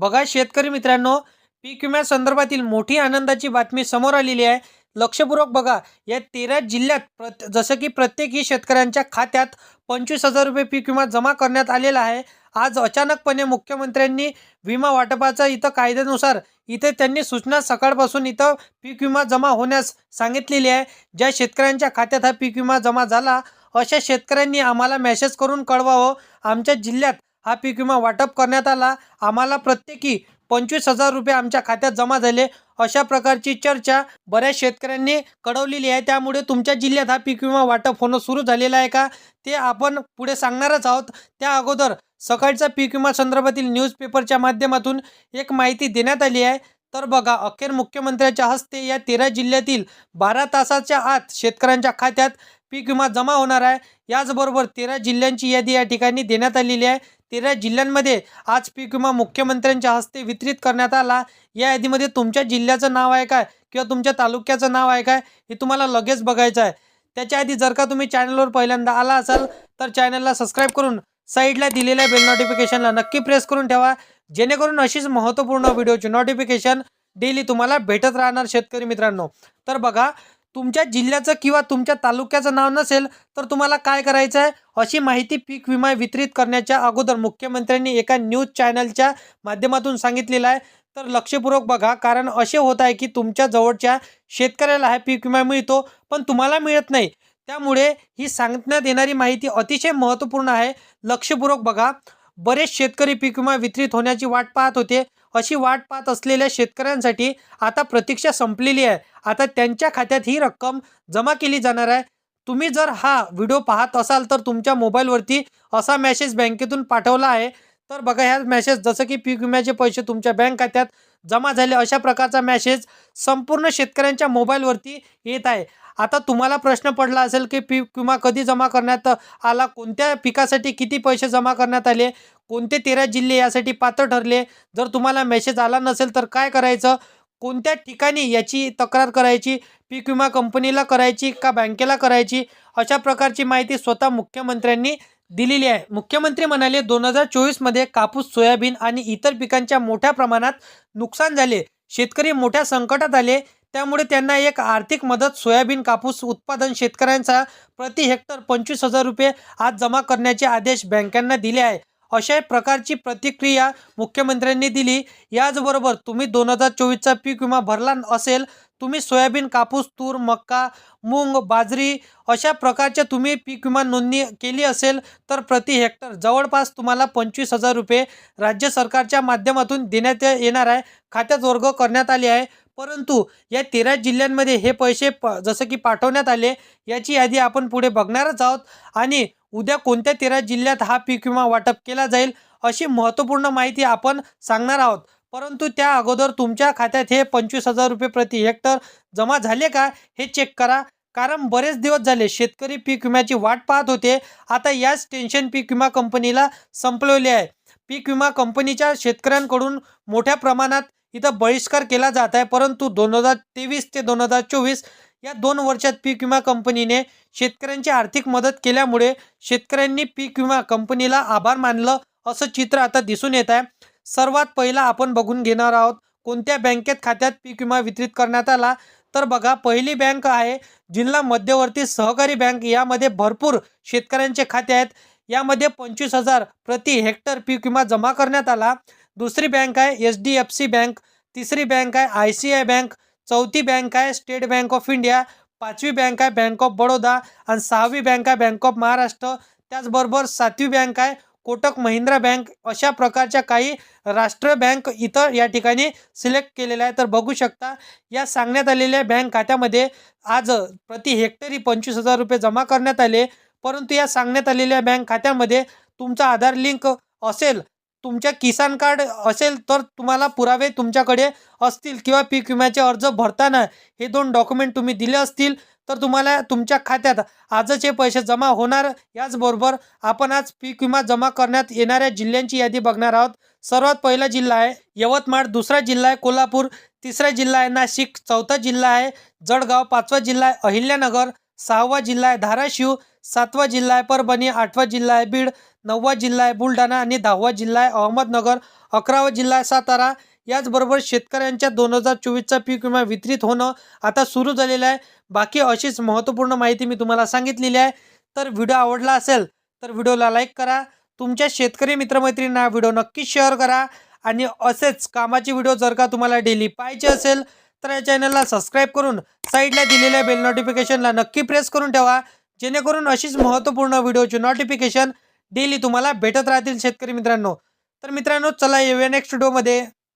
बघा शेतकरी मित्रांनो पीक विम्यासंदर्भातील मोठी आनंदाची बातमी समोर आलेली आहे. लक्षपूर्वक बघा या तेरा जिल्ह्यात प्रत जसं की प्रत्येकी शेतकऱ्यांच्या खात्यात पंचवीस हजार रुपये पीक विमा जमा करण्यात आलेला आहे. आज अचानकपणे मुख्यमंत्र्यांनी विमा वाटपाचा इथं कायद्यानुसार इथे त्यांनी सूचना सकाळपासून इथं पीक विमा जमा होण्यास सांगितलेली आहे. ज्या शेतकऱ्यांच्या खात्यात हा पीक विमा जमा झाला अशा शेतकऱ्यांनी आम्हाला मेसेज करून कळवावं. आमच्या जिल्ह्यात हा पीक विमा वाटप करण्यात आला. आम्हाला प्रत्येकी पंचवीस हजार रुपये आमच्या खात्यात जमा झाले. अशा प्रकारची चर्चा बऱ्याच शेतकऱ्यांनी कळवलेली आहे. त्यामुळे तुमच्या जिल्ह्यात हा पीक विमा वाटप होणं सुरू झालेलं आहे का? ते आपण पुढे सांगणारच आहोत. त्या अगोदर सकाळच्या पीक विमा संदर्भातील न्यूजपेपरच्या माध्यमातून एक माहिती देण्यात आली आहे. तर बघा अखेर मुख्यमंत्र्याच्या हस्ते या तेरा जिल्ह्यातील बारा तासाच्या आत शेतकऱ्यांच्या खात्यात पीक विमा जमा होणार आहे. याचबरोबर तेरा जिल्ह्यांची यादी या ठिकाणी देण्यात आलेली आहे. तेरा जिल्ह्यांमध्ये आज पीक विमा मुख्यमंत्र्यांच्या हस्ते वितरित करण्यात आला. या यादीमध्ये तुमच्या जिल्ह्याचं नाव आहे काय? किंवा तुमच्या तालुक्याचं नाव आहे काय? हे तुम्हाला लगेच बघायचं आहे. त्याच्या आधी जर का तुम्ही चॅनलवर पहिल्यांदा आला असाल तर चॅनलला सबस्क्राईब करून साईडला दिलेल्या बेल नोटिफिकेशनला नक्की प्रेस करून ठेवा. जेणेकरून अशीच महत्त्वपूर्ण व्हिडिओची नोटिफिकेशन डेली तुम्हाला भेटत राहणार शेतकरी मित्रांनो. तर बघा तुमच्या जिल्ह्याचं किंवा तुमच्या तालुक्याचं नाव नसेल तर तुम्हाला काय करायचं आहे अशी माहिती पीक विमा वितरित करण्याच्या अगोदर मुख्यमंत्र्यांनी एका न्यूज चॅनलच्या माध्यमातून सांगितलेलं आहे. तर लक्षपूर्वक बघा कारण असे होत आहे की तुमच्या जवळच्या शेतकऱ्याला हा पीक विमा मिळतो पण तुम्हाला मिळत नाही. त्यामुळे ही सांगण्यात येणारी माहिती अतिशय महत्त्वपूर्ण आहे. लक्षपूर्वक बघा बरेच शेतकरी पीक विमा वितरित होण्याची वाट पाहत होते. अशी वाट पाहत असलेल्या शेतकऱ्यांसाठी आता प्रतीक्षा संपलेली आहे. आता त्यांच्या खात्यात ही रक्कम जमा केली जाणार आहे. तुम्ही जर हा व्हिडिओ पाहत असाल तर तुमच्या मोबाईलवरती असा मेसेज बँकेतून पाठवला आहे. तर बघा ह्या मॅसेज जसं की पीक विम्याचे पैसे तुमच्या बँक खात्यात जमा झाले अशा प्रकारचा मॅसेज संपूर्ण शेतकऱ्यांच्या मोबाईलवरती येत आहे. आता तुम्हाला प्रश्न पडला असेल की पीक विमा कधी जमा करण्यात आला? कोणत्या पिकासाठी किती पैसे जमा करण्यात आले? कोणते तेरा जिल्हे यासाठी पात्र ठरले? जर तुम्हाला मेसेज आला नसेल तर काय करायचं? कोणत्या ठिकाणी याची तक्रार करायची? पीक विमा कंपनीला करायची का बँकेला करायची? अशा प्रकारची माहिती स्वतः मुख्यमंत्र्यांनी दिलेली आहे. मुख्यमंत्री म्हणाले दोन हजार चोवीसमध्ये कापूस सोयाबीन आणि इतर पिकांच्या मोठ्या प्रमाणात नुकसान झाले. शेतकरी मोठ्या संकटात आले. त्यामुळे त्यांना एक आर्थिक मदत सोयाबीन कापूस उत्पादन शेतकऱ्यांचा प्रति हेक्टर पंचवीस हजार रुपये आज जमा करण्याचे आदेश बँकांना दिले आहे. अशा प्रकारची प्रतिक्रिया मुख्यमंत्र्यांनी दिली. याचबरोबर तुम्ही दोन हजार चोवीसचा पीक विमा भरला असेल तुम्ही सोयाबीन कापूस तूर मक्का मूंग बाजरी अशा प्रकारच्या तुम्ही पीक विमा नोंदणी केली असेल तर प्रति हेक्टर जवळपास तुम्हाला पंचवीस हजार रुपये राज्य सरकारच्या माध्यमातून देण्यात येणार आहे. खात्यात वर्ग करण्यात आले आहे. परंतु या तेरा जिल्ह्यांमध्ये हे पैसे प जसं की पाठवण्यात आले याची यादी आपण पुढे बघणारच आहोत. आणि उद्या कोणत्या तेरा जिल्ह्यात हा पीक विमा वाटप केला जाईल अशी महत्त्वपूर्ण माहिती आपण सांगणार आहोत. परंतु त्या अगोदर तुमच्या खात्यात हे पंचवीस हजार रुपये प्रति हेक्टर जमा झाले का हे चेक करा. कारण बरेच दिवस झाले शेतकरी पीक विम्याची वाट पाहत होते. आता याच टेन्शन पीक विमा कंपनीला संपवले आहे. पीक विमा कंपनीच्या शेतकऱ्यांकडून मोठ्या प्रमाणात इथं बहिष्कार केला जात आहे. परंतु दोन हजार तेवीस ते दोन हजार चोवीस या दोन वर्षात पीक विमा कंपनीने शेतकऱ्यांची आर्थिक मदत केल्यामुळे शेतकऱ्यांनी पीक विमा कंपनीला आभार मानलं असं चित्र आता दिसून येत आहे. सर्वात पहिला आपण बघून घेणार आहोत कोणत्या बँकेत खात्यात पीक विमा वितरित करण्यात आला? तर बघा पहिली बँक आहे जिल्हा मध्यवर्ती सहकारी बँक. यामध्ये भरपूर शेतकऱ्यांचे खाते आहेत. यामध्ये पंचवीस हजार प्रति हेक्टर पीक विमा जमा करण्यात आला. दुसरी बँक आहे H D F C bank. तिसरी बँक आहे आय सी आय बँक. चौथी बँक आहे स्टेट बँक ऑफ इंडिया पाचवी बँक आहे बँक ऑफ बडोदा आणि सहावी बँक आहे बँक ऑफ महाराष्ट्र. त्याचबरोबर सातवी बँक आहे कोटक महिंद्रा बँक. अशा प्रकारच्या काही राष्ट्रीय बँक इथं या ठिकाणी सिलेक्ट केलेल्या आहे तर बघू शकता या सांगण्यात आलेल्या बँक खात्यामध्ये आज प्रति हेक्टरी पंचवीस हजार रुपये जमा करण्यात आले. परंतु या सांगण्यात आलेल्या बँक खात्यामध्ये तुमचा आधार लिंक असेल तुमच्या किसान कार्ड असेल तर तुम्हाला पुरावे तुमच्याकडे असतील किंवा पीक विम्याचे अर्ज भरताना हे दोन डॉक्युमेंट तुम्ही दिले असतील तर तुम्हाला तुमच्या खात्यात आजच हे पैसे जमा होणार. याचबरोबर आपण आज पीक विमा जमा करण्यात येणाऱ्या जिल्ह्यांची यादी बघणार आहोत. सर्वात पहिला जिल्हा आहे यवतमाळ दुसरा जिल्हा आहे कोल्हापूर तिसरा जिल्हा आहे नाशिक चौथा जिल्हा आहे जळगाव पाचवा जिल्हा आहे अहिल्यानगर सहावा जिल्हा आहे धाराशिव सातवा जिल्हा आहे परभणी आठवा जिल्हा आहे बीड नववा जिल्हा आहे बुलढाणा आणि दहावा जिल्हा आहे अहमदनगर अकरावा जिल्हा आहे सातारा. याचबरोबर शेतकऱ्यांच्या दोन हजार चोवीसचा पीक विमा वितरित होणं आता सुरू झालेलं आहे. बाकी अशीच महत्त्वपूर्ण माहिती मी तुम्हाला सांगितलेली आहे. तर व्हिडिओ आवडला असेल तर व्हिडिओला लाईक करा. तुमच्या शेतकरी मित्रमैत्रिणींना व्हिडिओ नक्की शेअर करा. आणि असेच कामाचे व्हिडिओ जर का तुम्हाला डेली पाहिजे असेल तर या चॅनलला सबस्क्राईब करून साईडला दिलेल्या बेल नोटिफिकेशनला नक्की प्रेस करून ठेवा. जेणेकरून अशीच महत्त्वपूर्ण व्हिडिओची नोटिफिकेशन डेली तुम्हाला भेटत राहतील शेतकरी मित्रांनो. तर मित्रांनो चला येऊया नेक्स्ट व्हिडिओमध्ये